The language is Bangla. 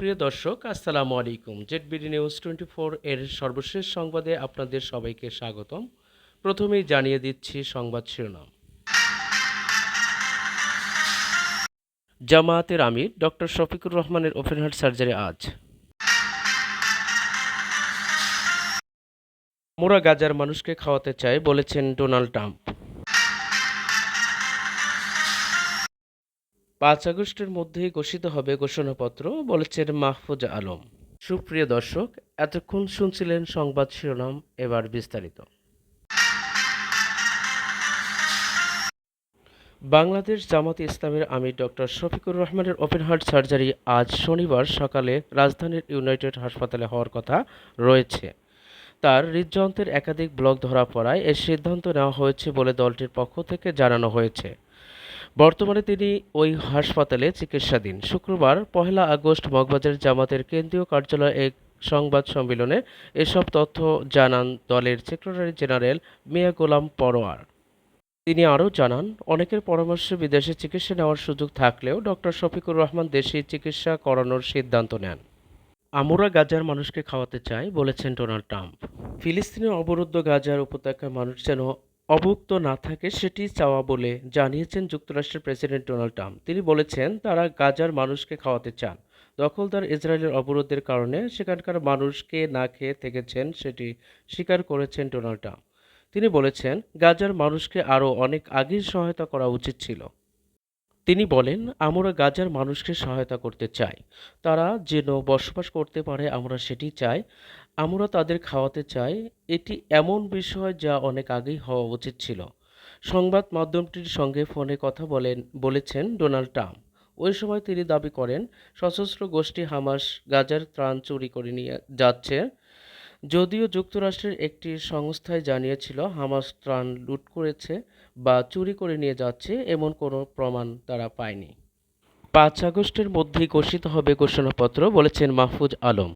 প্রিয় দর্শক, আসসালামু আলাইকুম। জেডবিডি নিউজ টোয়েন্টি ফোর এর সর্বশেষ সংবাদে আপনাদের সবাইকে স্বাগতম। প্রথমেই জানিয়ে দিচ্ছি সংবাদ শিরোনাম। জামায়াতের আমির ডক্টর শফিকুর রহমানের ওপেন হার্ট সার্জারি আজ। মোরা গাজার মানুষকে খাওয়াতে চায় বলেছেন ডোনাল্ড ট্রাম্প। পাঁচ আগস্টের মধ্যেই ঘোষিত হবে ঘোষণাপত্র, বলেছেন মাহফুজ আলম। সুপ্রিয় দর্শক, এতক্ষণ শুনছিলেন সংবাদ শিরোনাম, এবার বিস্তারিত। বাংলাদেশ জামাত ইসলামের আমির ডক্টর শফিকুর রহমানের ওপেন হার্ট সার্জারি আজ শনিবার সকালে রাজধানীর ইউনাইটেড হাসপাতালে হওয়ার কথা রয়েছে। তার হৃদযন্ত্রের একাধিক ব্লক ধরা পড়ায় এর সিদ্ধান্ত নেওয়া হয়েছে বলে দলটির পক্ষ থেকে জানানো হয়েছে। বর্তমানে তিনি ওই হাসপাতালে চিকিৎসাধীন। শুক্রবার পহেলা আগস্ট মগবাজার জামাতের কেন্দ্রীয় কার্যালয়ে এক সংবাদ সম্মেলনে এসব তথ্য জানান দলের সেক্রেটারি জেনারেল মিয়া গোলাম পরোয়ার। তিনি আরও জানান, অনেকের পরামর্শে বিদেশে চিকিৎসা নেওয়ার সুযোগ থাকলেও ডক্টর শফিকুর রহমান দেশে চিকিৎসা করানোর সিদ্ধান্ত নেন। আমরা গাজার মানুষকে খাওয়াতে চাই বলেছেন ডোনাল্ড ট্রাম্প। ফিলিস্তিনের অবরুদ্ধ গাজার উপত্যকার মানুষ যেন অভুক্ত না থাকে সেটি চাওয়া বলে জানিয়েছেন যুক্তরাষ্ট্রের প্রেসিডেন্ট ডোনাল্ড ট্রাম্প। তিনি বলেছেন, তারা গাজার মানুষকে খাওয়াতে চান। দখলদার ইসরায়েলের অবরোধের কারণে সেখানকার মানুষকে না খেয়ে থেকেছেন সেটি স্বীকার করেছেন ডোনাল্ড ট্রাম্প। তিনি বলেছেন, গাজার মানুষকে আরও অনেক আগেই সহায়তা করা উচিত ছিল। তিনি বলেন, আমরা গাজার মানুষকে সহায়তা করতে চাই। তারা যেন বসবাস করতে পারে, আমরা সেটি চাই। আমরা তাদের খাওয়াতে চাই, এটি এমন বিষয় যা অনেক আগেই হওয়া উচিত ছিল। সংবাদ মাধ্যমটির সঙ্গে ফোনে কথা বলেন, বলেছেন ডোনাল্ড ট্রাম্প। ওই সময় তিনি দাবি করেন, সশস্ত্র গোষ্ঠী হামাস গাজার ত্রাণ চুরি করে নিয়ে যাচ্ছে। যদিও যুক্তরাষ্ট্রের একটি সংস্থায় জানিয়েছিল, হামাস ত্রাণ লুট করেছে বা চুরি করে নিয়ে যাচ্ছে, এমন কোনো প্রমাণ তারা পায়নি। পাঁচ আগস্টের মধ্যেই ঘোষিত হবে ঘোষণাপত্র, বলেছেন মাহফুজ আলম।